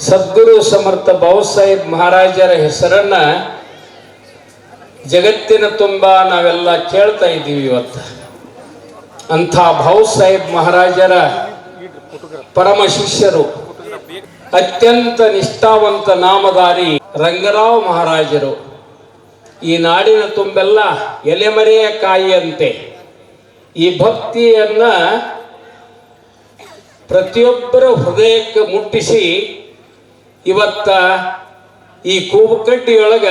ಸದ್ಗುರು ಸಮರ್ಥ ಬಾಬಾಸಾಹೇಬ್ ಮಹಾರಾಜರ ಹೆಸರನ್ನ ಜಗತ್ತಿನ ತುಂಬ ನಾವೆಲ್ಲ ಕೇಳ್ತಾ ಇದ್ದೀವಿ ಇವತ್ತು. ಅಂಥ ಬಾಬಾಸಾಹೇಬ್ ಮಹಾರಾಜರ ಪರಮ ಶಿಷ್ಯರು, ಅತ್ಯಂತ ನಿಷ್ಠಾವಂತ ನಾಮಧಾರಿ ರಂಗರಾವ್ ಮಹಾರಾಜರು. ಈ ನಾಡಿನ ತುಂಬೆಲ್ಲ ಎಲೆಮರೆಯ ಕಾಯಿಯಂತೆ. ಈ ಭಕ್ತಿಯನ್ನ ಪ್ರತಿಯೊಬ್ಬರ ಹೃದಯಕ್ಕೆ ಮುಟ್ಟಿಸಿ ಇವತ್ತ ಈ ಕೂಬುಕಡ್ಡಿಯೊಳಗ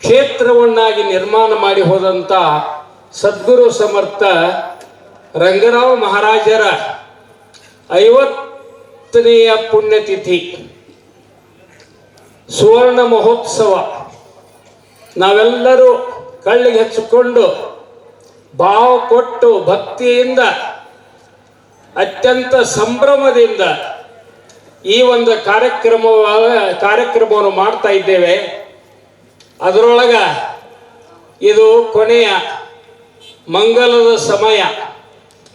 ಕ್ಷೇತ್ರವನ್ನಾಗಿ ನಿರ್ಮಾಣ ಮಾಡಿ ಹೋದಂಥ ಸದ್ಗುರು ಸಮರ್ಥ ರಂಗರಾವ್ ಮಹಾರಾಜರ ಐವತ್ತನೆಯ ಪುಣ್ಯತಿಥಿ, ಸುವರ್ಣ ಮಹೋತ್ಸವ. ನಾವೆಲ್ಲರೂ ಕಳ್ಳಿಗೆ ಹಚ್ಚಿಕೊಂಡು ಭಾವ ಕೊಟ್ಟು ಭಕ್ತಿಯಿಂದ, ಅತ್ಯಂತ ಸಂಭ್ರಮದಿಂದ ಈ ಒಂದು ಕಾರ್ಯಕ್ರಮ ಕಾರ್ಯಕ್ರಮವನ್ನು ಮಾಡ್ತಾ ಇದ್ದೇವೆ. ಅದರೊಳಗ ಇದು ಕೊನೆಯ ಮಂಗಲದ ಸಮಯ.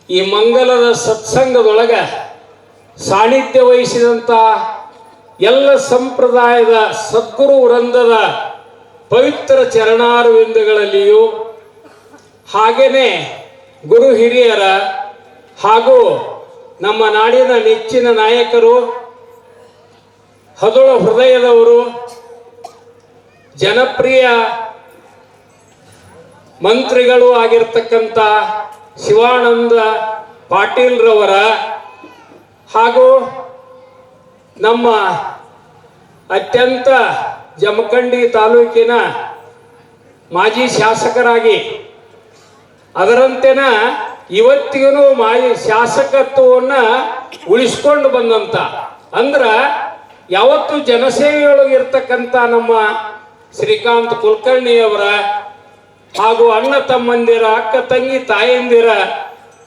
ಈ ಮಂಗಲದ ಸತ್ಸಂಗದೊಳಗ ಸಾನ್ನಿಧ್ಯ ವಹಿಸಿದಂಥ ಎಲ್ಲ ಸಂಪ್ರದಾಯದ ಸದ್ಗುರು ವೃಂದದ ಪವಿತ್ರ ಚರಣಾರವಿಂದಗಳಲ್ಲಿಯೂ ಹಾಗೇನೆ ಗುರು ಹಿರಿಯರ ಹಾಗೂ ನಮ್ಮ ನಾಡಿನ ನೆಚ್ಚಿನ ನಾಯಕರು ಹದುಳ ಹೃದಯದವರು ಜನಪ್ರಿಯ ಮಂತ್ರಿಗಳು ಆಗಿರ್ತಕ್ಕಂಥ ಶಿವಾನಂದ ಪಾಟೀಲ್ರವರ ಹಾಗೂ ನಮ್ಮ ಅತ್ಯಂತ ಜಮಖಂಡಿ ತಾಲೂಕಿನ ಮಾಜಿ ಶಾಸಕರಾಗಿ, ಅದರಂತೆನ ಇವತ್ತಿಗೂ ಮಾಜಿ ಶಾಸಕತ್ವವನ್ನು ಉಳಿಸ್ಕೊಂಡು ಬಂದಂತ. ಅಂದ್ರ ಯಾವತ್ತು ಜನಸೇವೆಯೊಳಗೆ ಇರ್ತಕ್ಕಂಥ ನಮ್ಮ ಶ್ರೀಕಾಂತ್ ಕುಲಕರ್ಣಿಯವರ ಹಾಗೂ ಅಣ್ಣ ತಮ್ಮಂದಿರ, ಅಕ್ಕ ತಂಗಿ, ತಾಯಂದಿರ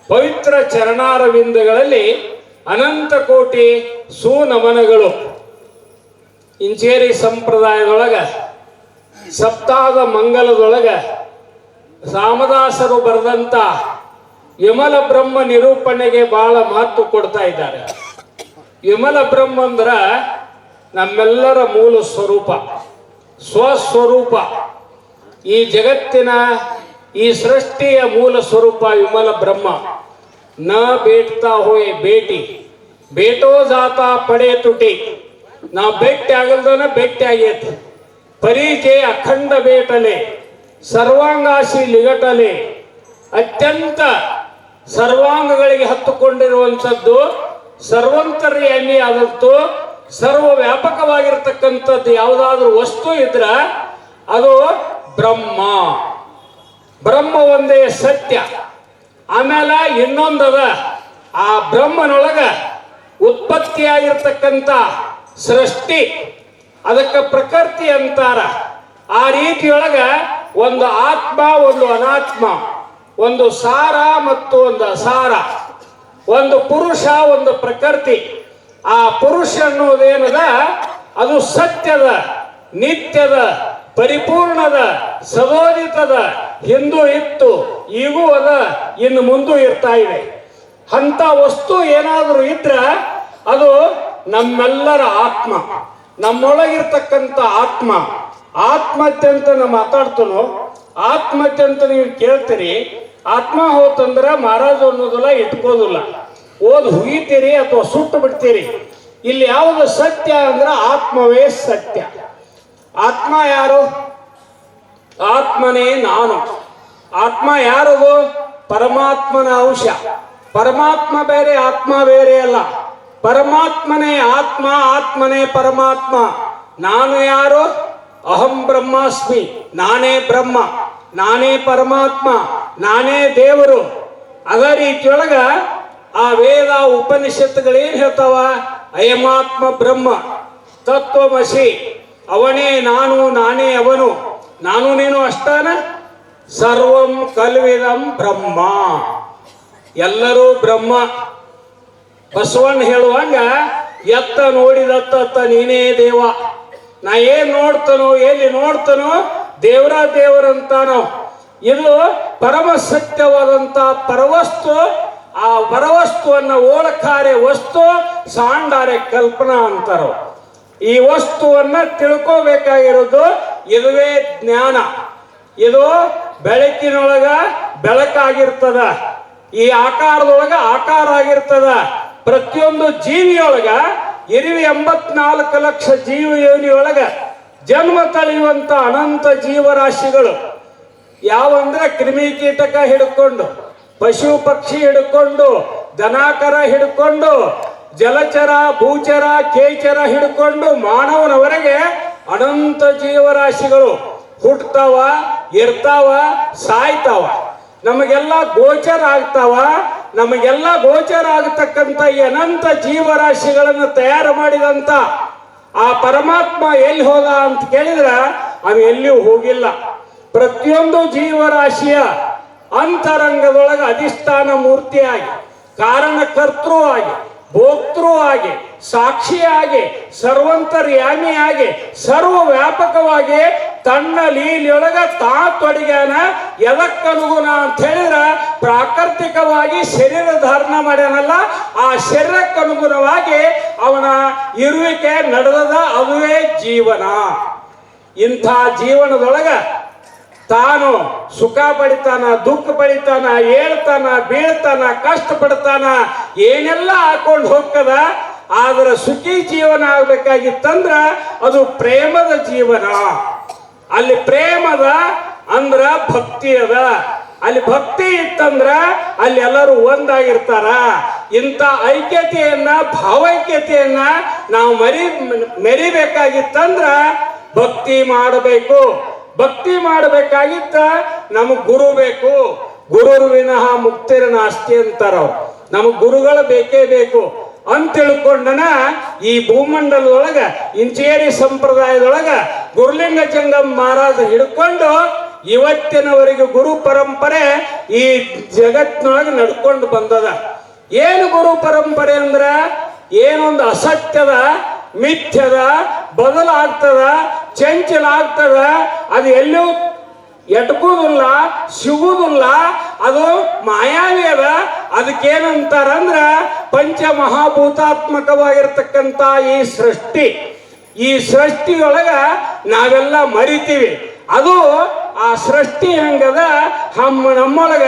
ಪವಿತ್ರ ಚರಣಾರವಿಂದಗಳಲ್ಲಿ ಅನಂತ ಕೋಟಿ ಸುನಮನಗಳು. ಇಂಚೇರಿ ಸಂಪ್ರದಾಯದೊಳಗ ಸಪ್ತಾಹದ ಮಂಗಲದೊಳಗ ರಾಮದಾಸರು ಬರೆದಂತ ವಿಮಲ ಬ್ರಹ್ಮ ನಿರೂಪಣೆಗೆ ಬಹಳ ಮಹತ್ವ ಕೊಡ್ತಾ ಇದ್ದಾರೆ. ವಿಮಲ ಬ್ರಹ್ಮ ಅಂದ್ರ ನಮ್ಮೆಲ್ಲರ ಮೂಲ ಸ್ವರೂಪ, ಸ್ವಸ್ವರೂಪ. ಈ ಜಗತ್ತಿನ ಈ ಸೃಷ್ಟಿಯ ಮೂಲ ಸ್ವರೂಪ ವಿಮಲ ಬ್ರಹ್ಮ. ನ ಬೇಟ್ತಾ ಹೋಯ್ ಬೇಟಿ, ಬೇಟೋ ಜಾತ ಪಡೆ ತುಟಿ. ನಾ ಭೇಟಿ ಆಗಲ್ದನ ಭೇಟಿ ಆಗೇತ್. ಪರಿಚಯ ಅಖಂಡ ಬೇಟಲೆ ಸರ್ವಾಂಗಾಶಿ ಲಿಗಟಲೆ. ಅತ್ಯಂತ ಸರ್ವಾಂಗಗಳಿಗೆ ಹತ್ತುಕೊಂಡಿರುವಂಥದ್ದು ಸರ್ವಂತರ್ಯಾಮಿ ಆದದ್ದು ಸರ್ವ ವ್ಯಾಪಕವಾಗಿರ್ತಕ್ಕಂಥದ್ದು ಯಾವುದಾದ್ರೂ ವಸ್ತು ಇದ್ರ ಅದು ಬ್ರಹ್ಮ. ಬ್ರಹ್ಮ ಒಂದೇ ಸತ್ಯ. ಆಮೇಲೆ ಇನ್ನೊಂದದ, ಆ ಬ್ರಹ್ಮನೊಳಗ ಉತ್ಪತ್ತಿಯಾಗಿರ್ತಕ್ಕಂಥ ಸೃಷ್ಟಿ, ಅದಕ್ಕೆ ಪ್ರಕೃತಿ ಅಂತಾರ. ಆ ರೀತಿಯೊಳಗ ಒಂದು ಆತ್ಮ, ಒಂದು ಅನಾತ್ಮ, ಒಂದು ಸಾರ ಮತ್ತು ಒಂದು ಅಸಾರ. ಒಂದು ಪುರುಷ, ಒಂದು ಪ್ರಕೃತಿ. ಆ ಪುರುಷ ಅನ್ನೋದೇನದ ಅದು ಸತ್ಯದ, ನಿತ್ಯದ, ಪರಿಪೂರ್ಣದ ಸದೋದಿತದ ಹಿಂದೂ ಇತ್ತು, ಈಗೂ ಅದ, ಇನ್ನು ಮುಂದೂ ಇರ್ತಾ ಇದೆ. ಅಂತ ವಸ್ತು ಏನಾದರೂ ಇದ್ರ ಅದು ನಮ್ಮೆಲ್ಲರ ಆತ್ಮ, ನಮ್ಮೊಳಗಿರ್ತಕ್ಕಂಥ ಆತ್ಮ. ಆತ್ಮಹತ್ಯೆ ಅಂತ ನಾವು ಮಾತಾಡ್ತನೋ ಆತ್ಮಹತ್ಯೆ ಅಂತ ನೀವು ಕೇಳ್ತೀರಿ, ಆತ್ಮ ಹೋತಂದ್ರೆ ಮಹಾರಾಜ ಅನ್ನೋದಿಲ್ಲ ಇಟ್ಕೋದಿಲ್ಲ. ಓದ್ ಹುಗಿತೀರಿ ಅಥವಾ ಸುಟ್ಟು ಬಿಡ್ತೀರಿ? ಇಲ್ಲಿ ಯಾವುದು ಸತ್ಯ ಅಂದ್ರೆ ಆತ್ಮವೇ ಸತ್ಯ. ಆತ್ಮ ಯಾರು? ಆತ್ಮನೇ ನಾನು. ಆತ್ಮ ಯಾರು ಪರಮಾತ್ಮನ ಅಂಶ. ಪರಮಾತ್ಮ ಬೇರೆ, ಆತ್ಮ ಬೇರೆ ಅಲ್ಲ. ಪರಮಾತ್ಮನೇ ಆತ್ಮ, ಆತ್ಮನೇ ಪರಮಾತ್ಮ. ನಾನು ಯಾರು? ಅಹಂ ಬ್ರಹ್ಮಾಸ್ಮಿ. ನಾನೇ ಬ್ರಹ್ಮ. ನಾನೇ ಪರಮಾತ್ಮ. ನಾನೇ ದೇವರು. ಅದೇ ರೀತಿಯೊಳಗ ಆ ವೇದ ಉಪನಿಷತ್ತುಗಳೇನ್ ಹೇಳ್ತಾವ, ಅಯಮಾತ್ಮ ಬ್ರಹ್ಮ, ತತ್ವಮಸಿ, ಅವನೇ ನಾನು, ನಾನೇ ಅವನು, ನಾನು ನೀನು ಅಷ್ಟಾನ? ಸರ್ವಂ ಕಲ್ವಿದಂ ಬ್ರಹ್ಮ. ಎಲ್ಲರೂ ಬ್ರಹ್ಮ. ಬಸವಣ್ಣ ಹೇಳುವಂಗ, ಎತ್ತ ನೋಡಿದತ್ತ ನೀನೇ ದೇವ. ನಾ ಏನ್ ನೋಡ್ತಾನೋ, ಎಲ್ಲಿ ನೋಡ್ತಾನೋ, ದೇವರ ದೇವರಂತಾನೋ ಇದು ಪರಮ ಸತ್ಯವಾದಂತ ಪರವಸ್ತು ಆ ಪರವಸ್ತುವನ್ನು ಓಳಕಾರೆ ವಸ್ತು ಸಾಂಡಾರೆ ಕಲ್ಪನಾ ಅಂತಾರೋ. ಈ ವಸ್ತುವನ್ನ ತಿಳ್ಕೋಬೇಕಾಗಿರೋದು ಇದುವೇ ಜ್ಞಾನ. ಇದು ಬೆಳಕಿನೊಳಗ ಬೆಳಕಾಗಿರ್ತದ. ಈ ಆಕಾರದೊಳಗ ಆಕಾರ ಆಗಿರ್ತದ. ಪ್ರತಿಯೊಂದು ಜೀವಿಯೊಳಗ ಇರುವಿ ಎಂಬತ್ನಾಲ್ಕು ಲಕ್ಷ ಜೀವ ಯೋನಿಯೊಳಗ ಜನ್ಮ ತಳೆಯುವಂತ ಅನಂತ ಜೀವರಾಶಿಗಳು. ಯಾವಂದ್ರೆ ಕ್ರಿಮಿ ಕೀಟಕ ಹಿಡ್ಕೊಂಡು ಪಶು ಪಕ್ಷಿ ಹಿಡ್ಕೊಂಡು, ದನಾಕರ ಹಿಡ್ಕೊಂಡು, ಜಲಚರ, ಭೂಚರ, ಕೇಚರ ಹಿಡ್ಕೊಂಡು ಮಾನವನವರೆಗೆ ಅನಂತ ಜೀವರಾಶಿಗಳು ಹುಟ್ಟತಾವ ಇರ್ತಾವ, ಸಾಯ್ತಾವ. ನಮಗೆಲ್ಲ ಗೋಚರ ಆಗ್ತಾವ. ನಮಗೆಲ್ಲ ಗೋಚರ ಆಗತಕ್ಕಂಥ ಈ ಅನಂತ ಜೀವರಾಶಿಗಳನ್ನು ತಯಾರು ಮಾಡಿದಂತ ಆ ಪರಮಾತ್ಮ ಎಲ್ಲಿ ಹೋದ ಅಂತ ಕೇಳಿದ್ರ, ಅವ ಎಲ್ಲಿಯೂ ಹೋಗಿಲ್ಲ. ಪ್ರತಿಯೊಂದು ಜೀವರಾಶಿಯ ಅಂತರಂಗದೊಳಗೆ ಅಧಿಷ್ಠಾನ ಮೂರ್ತಿಯಾಗಿ, ಕಾರಣಕರ್ತೃ ಆಗಿ, ಭೋಕ್ತೃ ಆಗಿ, ಸಾಕ್ಷಿಯಾಗಿ, ಸರ್ವಂತರ್ಯಾಮಿಯಾಗಿ ಸರ್ವ ವ್ಯಾಪಕವಾಗಿ ತನ್ನ ಲೀಲೆಯೊಳಗ ತಾ ತೊಡಗ್ಯಾನ. ಎದಕ್ಕನುಗುಣ ಅಂತ ಹೇಳಿದ್ರ ಪ್ರಾಕೃತಿಕವಾಗಿ ಶರೀರ ಧಾರಣ ಮಾಡ್ಯಾನಲ್ಲ, ಆ ಶರೀರಕ್ಕನುಗುಣವಾಗಿ ಅವನ ಇರುವಿಕೆ ನಡೆದದ ಅದುವೇ ಜೀವನ. ಇಂಥ ಜೀವನದೊಳಗ ತಾನು ಸುಖ ಪಡಿತಾನ, ದುಃಖ ಪಡಿತಾನ, ಏಳ್ತಾನ, ಬೀಳ್ತಾನ ಕಷ್ಟ ಪಡ್ತಾನ ಏನೆಲ್ಲ ಹಾಕೊಂಡು ಹೋಗ್ತದ? ಆದ್ರೆ ಸುಖಿ ಜೀವನ ಆಗ್ಬೇಕಾಗಿತ್ತಂದ್ರ ಅದು ಪ್ರೇಮದ ಜೀವನ. ಅಲ್ಲಿ ಪ್ರೇಮದ ಅಂದ್ರ ಭಕ್ತಿ ಅದ. ಅಲ್ಲಿ ಭಕ್ತಿ ಇತ್ತಂದ್ರ ಅಲ್ಲಿ ಎಲ್ಲರೂ ಒಂದಾಗಿರ್ತಾರ. ಇಂಥ ಐಕ್ಯತೆಯನ್ನ, ಭಾವೈಕ್ಯತೆಯನ್ನ ನಾವು ಮರಿ ಮೆರಿಬೇಕಾಗಿತ್ತಂದ್ರ ಭಕ್ತಿ ಮಾಡಬೇಕು. ಭಕ್ತಿ ಮಾಡಬೇಕಾಗಿತ್ತ ನಮಗ್ ಗುರು ಬೇಕು. ಗುರುರು ವಿನಃ ಮುಕ್ತಿರ ನಾಸ್ತಿ ಅಂತಾರ. ನಮಗ್ ಗುರುಗಳು ಬೇಕೇ ಬೇಕು. ಅಂತ ತಿಳ್ಕೊಂಡನ ಈ ಭೂಮಂಡಲದೊಳಗ ಇಂಚೇರಿ ಸಂಪ್ರದಾಯದೊಳಗ ಗುರುಲಿಂಗ ಜಂಗಮ್ ಮಹಾರಾಜ ಹಿಡ್ಕೊಂಡು ಇವತ್ತಿನವರೆಗೆ ಗುರು ಪರಂಪರೆ ಈ ಜಗತ್ತಿನೊಳಗೆ ನಡ್ಕೊಂಡು ಬಂದದ. ಏನು ಗುರು ಪರಂಪರೆ ಅಂದ್ರ? ಏನೊಂದು ಅಸತ್ಯದ, ಮಿಥ್ಯದ, ಬದಲಾಗ್ತದ ಚಂಚಲ ಆಗ್ತದ ಅದು ಎಲ್ಲೂ ಎಟ್ಕೋದಿಲ್ಲ ಸಿಗುವುದಿಲ್ಲ. ಅದು ಮಾಯಾವಿ ಅದ ಅದಕ್ಕೇನಂತಾರಂದ್ರ ಪಂಚ ಮಹಾಭೂತಾತ್ಮಕವಾಗಿರ್ತಕ್ಕಂಥ ಈ ಸೃಷ್ಟಿ. ಈ ಸೃಷ್ಟಿಯೊಳಗ ನಾವೆಲ್ಲ ಮರಿತೀವಿ. ಅದು ಆ ಸೃಷ್ಟಿ ಹೆಂಗದ? ಹಮ್ಮ ನಮ್ಮೊಳಗ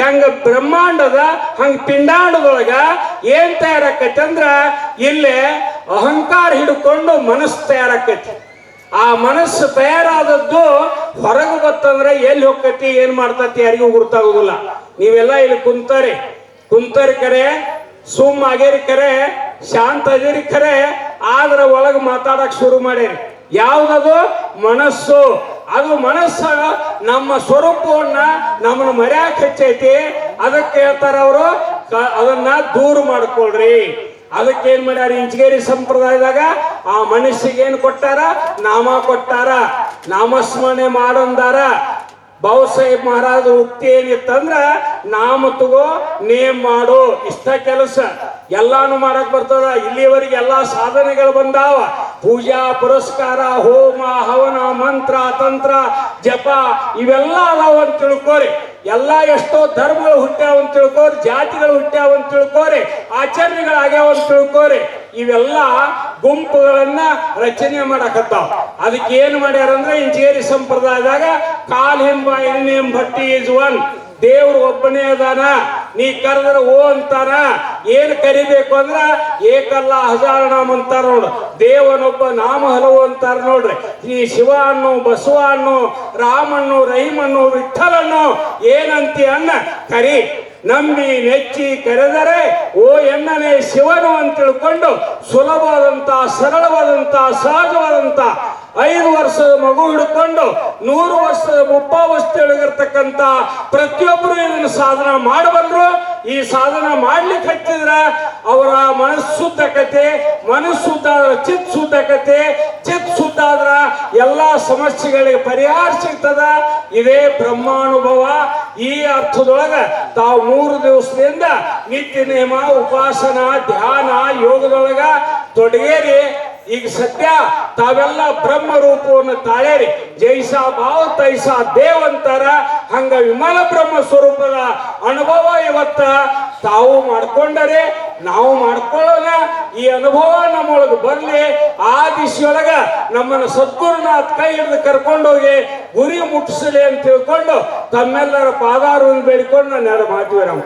ಹೆಂಗ ಬ್ರಹ್ಮಾಂಡದ, ಹಂಗ ಪಿಂಡಾಂಡದೊಳಗ ಏನ್ ತಯಾರಾಕೈತಿ ಅಂದ್ರ ಇಲ್ಲೇ ಅಹಂಕಾರ ಹಿಡ್ಕೊಂಡು ಮನಸ್ಸು ತಯಾರಾಕೈತಿ. ಆ ಮನಸ್ಸು ತಯಾರಾದದ್ದು ಹೊರಗೆ ಬತ್ತಂದ್ರೆ ಎಲ್ಲಿ ಹೋಗ್ತತಿ, ಏನ್ ಮಾಡ್ತತಿ ಯಾರಿಗೂ ಗುರ್ತಾಗೋದಿಲ್ಲ. ನೀವೆಲ್ಲ ಇಲ್ಲಿ ಕುಂತರಿ ಕುಂತರಿ ಕರೆ, ಸುಮ್ ಆಗೇರಿ ಕರೆ ಶಾಂತ ಆಗೇರಿ ಕರೆ, ಆದ್ರ ಒಳಗೆ ಮಾತಾಡಕ್ ಶುರು ಮಾಡ್ಯಾರಿ. ಯಾವ್ದದು? ಮನಸ್ಸು. ಅದು ಮನಸ್ಸ ನಮ್ಮ ಸ್ವರೂಪವನ್ನ ನಮ್ಮನ್ನ ಮರ್ಯಾಕ್ ಹೆಚ್ಚೈತಿ. ಅದಕ್ಕೆ ಹೇಳ್ತಾರ ಅವರು ಅದನ್ನ ದೂರ ಮಾಡ್ಕೊಳ್ರಿ. ಅದಕ್ಕೆ ಏನ್ ಮಾಡ್ಯಾರ ಇಂಚಗೇರಿ ಸಂಪ್ರದಾಯದಾಗ ಆ ಮನುಷ್ಯಗೆ ಏನ್ ಕೊಟ್ಟಾರ? ನಾಮ ಕೊಟ್ಟಾರ. ನಾಮಸ್ಮರಣೆ ಮಾಡಂದಾರ. ಬಾಬು ಸಾಹೇಬ್ ಮಹಾರಾಜ ಉಕ್ತಿ ಏನಿತ್ತಂದ್ರ ನಾಮ ತಗೋ, ನೇಮ್ ಮಾಡು, ಇಷ್ಟ ಕೆಲಸ. ಎಲ್ಲಾನು ಮಾಡಕ್ ಬರ್ತದ. ಇಲ್ಲಿವರೆಗೆ ಎಲ್ಲಾ ಸಾಧನೆಗಳು ಬಂದಾವ. ಪೂಜಾ, ಪುರಸ್ಕಾರ, ಹೋಮ, ಹವನ, ಮಂತ್ರ, ತಂತ್ರ, ಜಪ, ಇವೆಲ್ಲ ಅದಾವ ಅಂತ ತಿಳ್ಕೋರಿ. ಎಲ್ಲ ಎಷ್ಟೋ ಧರ್ಮಗಳು ಹುಟ್ಟ್ಯಾವ ಅಂತ ತಿಳ್ಕೋರಿ, ಜಾತಿಗಳು ಹುಟ್ಟ್ಯಾವ ಅಂತ ತಿಳ್ಕೋರಿ, ಆಚರಣೆಗಳಾಗ್ಯಾವ ಅಂತ ತಿಳ್ಕೋರಿ, ಇವೆಲ್ಲ ಗುಂಪುಗಳನ್ನ ರಚನೆ ಮಾಡಕತ್ತಾವ. ಅದಕ್ಕೆ ಏನು ಮಾಡ್ಯಾರಂದ್ರೆ ಇಂಜೇರಿ ಸಂಪ್ರದಾಯದಾಗ ಕಾಲ್ ಹೆಂಬ ಎಂ ಭಟ್ಟಿ ಇಸ್ ಒನ್ ದೇವ್ರು ಒಬ್ಬನೇ ಅದಾನ, ನೀ ಕರೆದ್ರ ಓ ಅಂತಾನ, ಏನ್ ಕರಿಬೇಕು ಅಂದ್ರ ಏಕಲ್ಲ ಹಜಾರ ನಾಮ ಅಂತಾರ ನೋಡ್ರಿ ದೇವನೊಬ್ಬ ನಾಮ ಹಲವು ಅಂತಾರ ನೋಡ್ರಿ. ಈ ಶಿವ ಅನ್ನು ಬಸವ ಅನ್ನು ರಾಮಣ್ಣು ರೈಮಣ್ಣು ವಿಠಲನ್ನು ಏನಂತಿ ಅನ್ನ ಕರಿ. ನಂಬಿ, ನೆಚ್ಚಿ ಕರೆದರೆ, ಓ ಎನ್ನನೇ ಶಿವನು ಅಂತ ತಿಳ್ಕೊಂಡು ಸುಲಭವಾದಂತ, ಸರಳವಾದಂತ, ಸಹಜವಾದಂತ ಐದು ವರ್ಷದ ಮಗು ಹಿಡ್ಕೊಂಡು ನೂರು ವರ್ಷದ ಮುಪ್ಪಾವಸ್ಥೆಯೊಳಗಿರ್ತಕ್ಕಂಥ ಪ್ರತಿಯೊಬ್ಬರು ಇದನ್ನು ಸಾಧನ ಮಾಡಬಲ್ಲರು ಈ ಸಾಧನ ಮಾಡ್ಲಿಕ್ಕೆ ಹಚ್ಚಿದ್ರ ಅವರ ಮನಸ್ಸು ಶುದ್ಧಕತೆ ಮನಸ್ಸು ಶುದ್ಧ ಆದ್ರ ಚಿತ್ ಸುದ್ದಕತೆ ಚಿತ್ ಶುದ್ಧ ಆದ್ರ ಎಲ್ಲಾ ಸಮಸ್ಯೆಗಳಿಗೆ ಪರಿಹಾರ ಸಿಗ್ತದ. ಇದೇ ಬ್ರಹ್ಮಾನುಭವ. ಈ ಅರ್ಥದೊಳಗ ತಾವು ಮೂರು ದಿವಸದಿಂದ ನಿತ್ಯ ನೇಮ, ಉಪಾಸನ, ಧ್ಯಾನ ಯೋಗದೊಳಗ ತೊಡಗೇರಿ. ಈಗ ಸತ್ಯ, ತಾವೆಲ್ಲ ಬ್ರಹ್ಮ ರೂಪವನ್ನು ತಾಳೇರಿ. ಜೈಸಾ ಭಾವ ತೈಸಾ ದೇವ್ ಅಂತಾರ. ಹಂಗ ವಿಮಲ ಬ್ರಹ್ಮ ಸ್ವರೂಪದ ಅನುಭವ ಇವತ್ತ ತಾವು ಮಾಡ್ಕೊಂಡರೆ, ನಾವು ಮಾಡ್ಕೊಳ್ಳೋಣ. ಈ ಅನುಭವ ನಮ್ಮೊಳಗೆ ಬರ್ಲಿ. ಆ ದಿಶೆಯೊಳಗ ನಮ್ಮನ್ನ ಸದ್ಗುರುನಾಥ್ ಕೈ ಹಿಡಿದು ಕರ್ಕೊಂಡೋಗಿ ಗುರಿ ಮುಟ್ಟಿಸಲಿ ಅಂತ ತಿಳ್ಕೊಂಡು ತಮ್ಮೆಲ್ಲರ ಪಾದಾರವನ್ನು ಬೇಡಿಕೊಂಡು ನಾನು ಎರಡು ಮಾತು ವಿರಾಮ